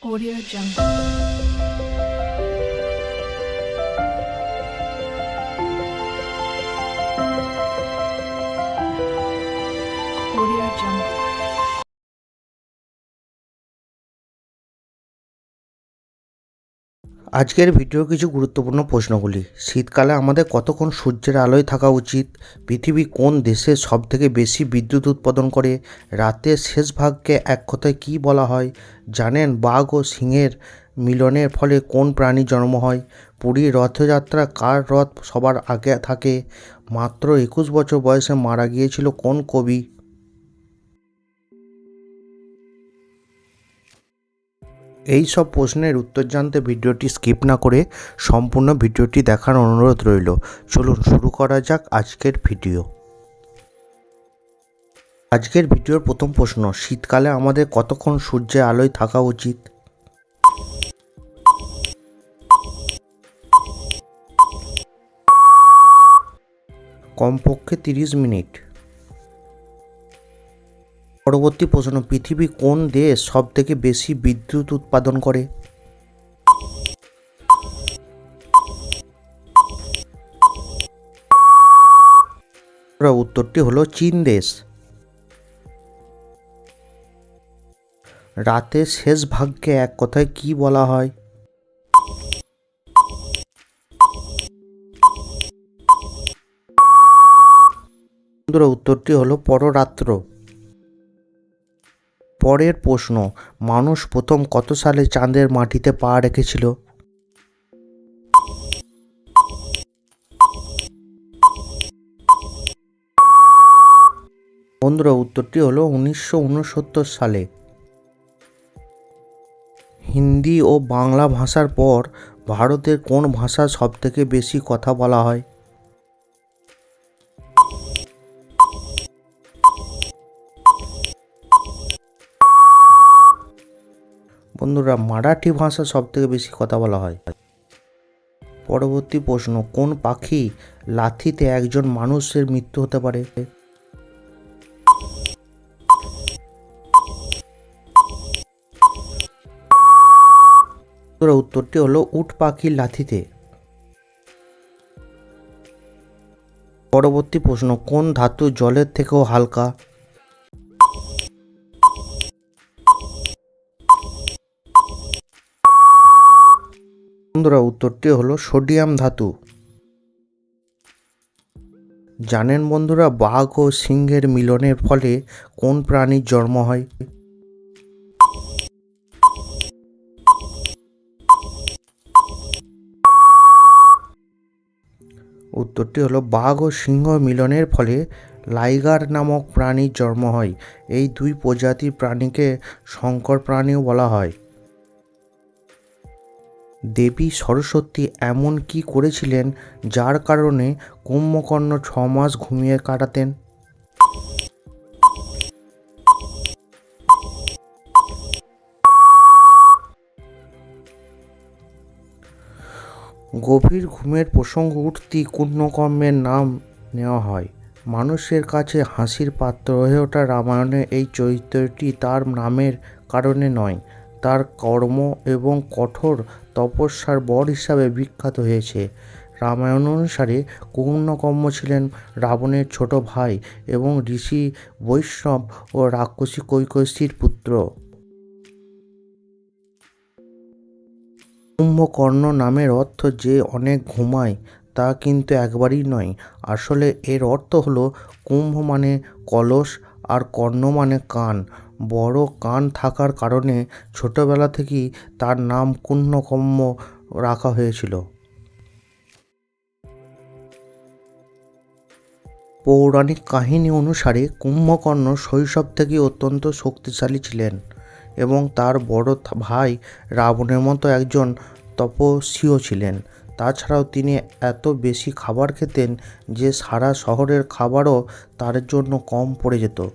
Audio Jungle. আজকের video কিছু গুরুত্বপূর্ণ প্রশ্নগুলি। শীতকালে আমাদের কতক্ষণ সূর্যের আলোয় থাকা উচিত? পৃথিবী কোন দেশে সবথেকে বেশি বিদ্যুৎ উৎপাদন করে? রাতের শেষ ভাগকে এক কথায় কী বলা হয়? জানেন বাঘ ও সিংহের মিলনের ফলে কোন প্রাণী জন্ম হয়? পুরীর রথযাত্রা কার রথ সবার আগে থাকে? মাত্র একুশ বছর বয়সে মারা গিয়েছিল কোন কবি? এই সব প্রশ্নের উত্তর জানতে ভিডিওটি স্কিপ না করে সম্পূর্ণ ভিডিওটি দেখার অনুরোধ রইল। চলুন শুরু করা যাক আজকের ভিডিও। আজকের ভিডিওর প্রথম প্রশ্ন, শীতকালে আমাদের কতক্ষণ সূর্যের আলোয় থাকা উচিত? কমপক্ষে তিরিশ মিনিট। পরবর্তী প্রশ্ন, পৃথিবী কোন দেশ সব থেকে বেশি বিদ্যুৎ উৎপাদন করে? উত্তরটি হলো চীন দেশ। রাতের শেষ ভাগকে এক কথায় কি বলা হয়? উত্তরটি হলো পররাত্র। পরের প্রশ্ন, মানুষ প্রথম কত সালে চাঁদের মাটিতে পা রেখেছিল? বন্ধুরা, উত্তরটি হলো উনিশশো উনসত্তর সালে। হিন্দি ও বাংলা ভাষার পর ভারতের কোন ভাষা সবথেকে বেশি কথা বলা হয়? বন্ধুরা, মারাঠি ভাষা সব থেকে বেশি কথা বলা হয়। পরবর্তী প্রশ্ন, কোন পাখি লাথিতে একজন মানুষের মৃত্যু হতে পারে? উত্তরটি হলো উট পাখির লাথিতে। পরবর্তী প্রশ্ন, কোন ধাতু জলের থেকেও হালকা? বন্ধুরা উত্তরটি হলো সোডিয়াম ধাতু। জানেন বন্ধুরা, বাঘ ও সিংহের মিলনের ফলে কোন প্রাণীর জন্ম হয়? উত্তরটি হলো বাঘ ও সিংহ মিলনের ফলে লাইগার নামক প্রাণীর জন্ম হয়। এই দুই প্রজাতির প্রাণীকে শঙ্কর প্রাণীও বলা হয়। দেবী সরস্বতী এমন কি করেছিলেন যার কারণে কুম্ভকর্ণ ছ মাস ঘুমিয়ে কাটাতেন? গভীর ঘুমের প্রসঙ্গ উঠতি কুণ্যকর্মের নাম নেওয়া হয়। মানুষের কাছে হাসির পাত্র হয়ে ওঠা রামায়ণে এই চরিত্রটি তার নামের কারণে নয়। তার কর্ম এবং কঠোর তপস্যার বর হিসাবে বিখ্যাত হয়েছে। রামায়ণ অনুসারে কুম্ভকর্ম ছিলেন রাবণের ছোট ভাই এবং ঋষি বৈষ্ণব ও রাক্ষসী কৈকসীর পুত্র। কুম্ভকর্ণ নামের অর্থ যে অনেক ঘুমায়, তা কিন্তু একবারই নয়। আসলে এর অর্থ হলো কুম্ভ মানে কলস আর কর্ণ মানে কান। বড় কান থাকার কারণে ছোটবেলা থেকেই তার নাম কুণ্ভকর্ম রাখা হয়েছিল। পৌরাণিক কাহিনী অনুসারে কুম্ভকর্ণ শৈশব থেকে অত্যন্ত শক্তিশালী ছিলেন এবং তার বড় ভাই রাবণের মতো একজন তপস্বীও ছিলেন। তাছাড়াও তিনি এত বেশি খাবার খেতেন যে সারা শহরের খাবারও তার জন্য কম পড়ে যেত।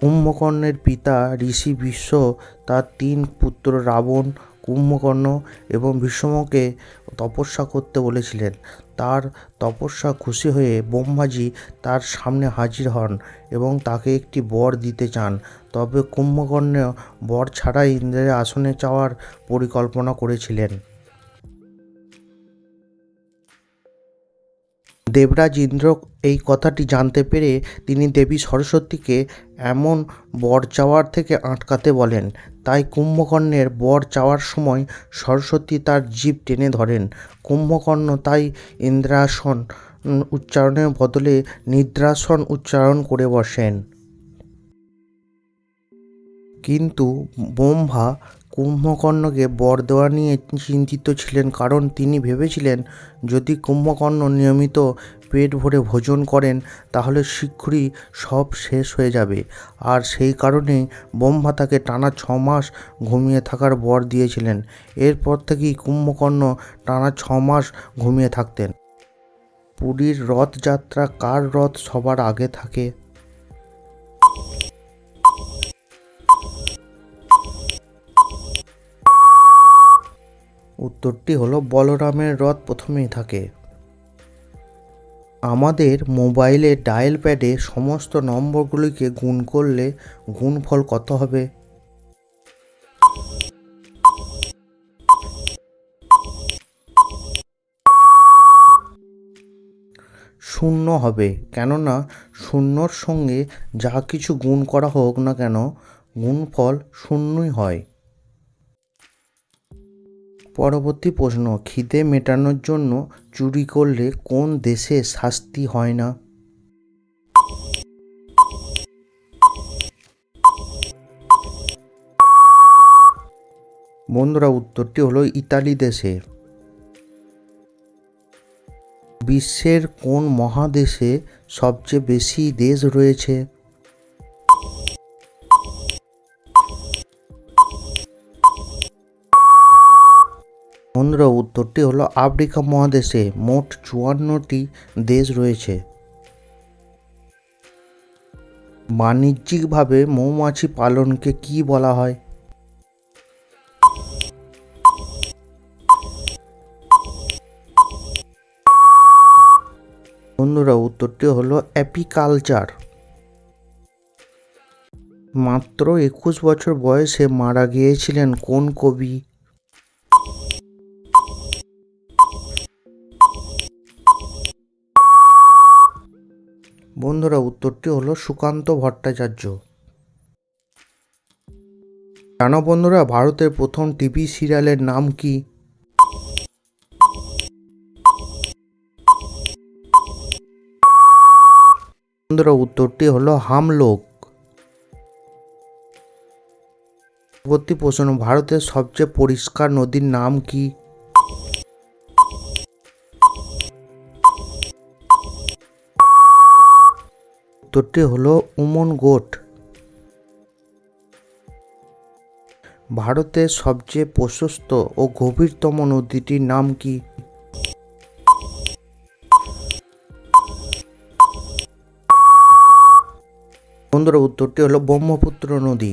কুম্ভকর্ণের পিতা ঋষি বিশ্ব তার তিন পুত্র রাবণ, কুম্ভকর্ণ এবং ভীষ্মকে তপস্যা করতে বলেছিলেন। তার তপস্যা খুশি হয়ে ব্রহ্মাজি তার সামনে হাজির হন এবং তাকে একটি বর দিতে চান। তবে কুম্ভকর্ণ বর ছাড়াই ইন্দ্রের আসনে চাওয়ার পরিকল্পনা করেছিলেন। দেবরাজ ইন্দ্র এই কথাটি জানতে পেরে তিনি দেবী সরস্বতীকে এমন বর চাওয়ার থেকে আটকাতে বলেন। তাই কুম্ভকর্ণের বর চাওয়ার সময় সরস্বতী তার জীব টেনে ধরেন। কুম্ভকর্ণ তাই ইন্দ্রাসন উচ্চারণের বদলে নিদ্রাসন উচ্চারণ করে বসেন। কিন্তু ব্রহ্মা কুম্ভকর্ণকে বর দেওয়া নিয়ে চিন্তিত ছিলেন কারণ তিনি ভেবেছিলেন, যদি কুম্ভকর্ণ নিয়মিত পেট ভরে ভোজন করেন, তাহলে শীঘ্রই সব শেষ হয়ে যাবে। আর সেই কারণেই ব্রহ্মা তাকে টানা ছ মাস ঘুমিয়ে থাকার বর দিয়েছিলেন। এরপর থেকেই কুম্ভকর্ণ টানা ছ মাস ঘুমিয়ে থাকতেন। পুরীর রথযাত্রা কার রথ সবার আগে থাকে? উত্তরটি হলো, বলরামের রথ প্রথমেই থাকে। আমাদের মোবাইলে ডায়াল প্যাডে সমস্ত নম্বরগুলিকে গুণ করলে গুণফল কত হবে? শূন্য হবে, কেননা শূন্যর সঙ্গে যা কিছু গুণ করা হোক না কেন, গুণফল শূন্যই হয়। পরবর্তী প্রশ্ন, খিদে মেটানোর জন্য চুরি করলে কোন দেশে শাস্তি হয় না? বন্ধুরা, উত্তরটি হলো ইতালি দেশে। বিশ্বের কোন মহাদেশে সবচেয়ে বেশি দেশ রয়েছে? বন্ধুরা উত্তরটি হলো, আফ্রিকা মহাদেশে মোট চুয়ান্নটি দেশ রয়েছে। বাণিজ্যিকভাবে মৌমাছি পালনকে কি বলা হয়? বন্ধুরা, উত্তরটি হলো অ্যাপিকালচার মাত্র একুশ বছর বয়সে মারা গিয়েছিলেন কোন কবি? বন্ধুরা, উত্তরটি হলো সুকান্ত ভট্টাচার্য। জানো বন্ধুরা, ভারতের প্রথম টিভি সিরিয়ালের নাম কি? বন্ধুরা, উত্তরটি হলো হামলোক। পরবর্তী প্রশ্ন, ভারতের সবচেয়ে পরিষ্কার নদীর নাম কি? উত্তরটি হলো উমনগোট ভারতের সবচেয়ে প্রশস্ত ও গভীরতম নদীটির নাম কি? বন্ধুরা, উত্তরটি হলো ব্রহ্মপুত্র নদী।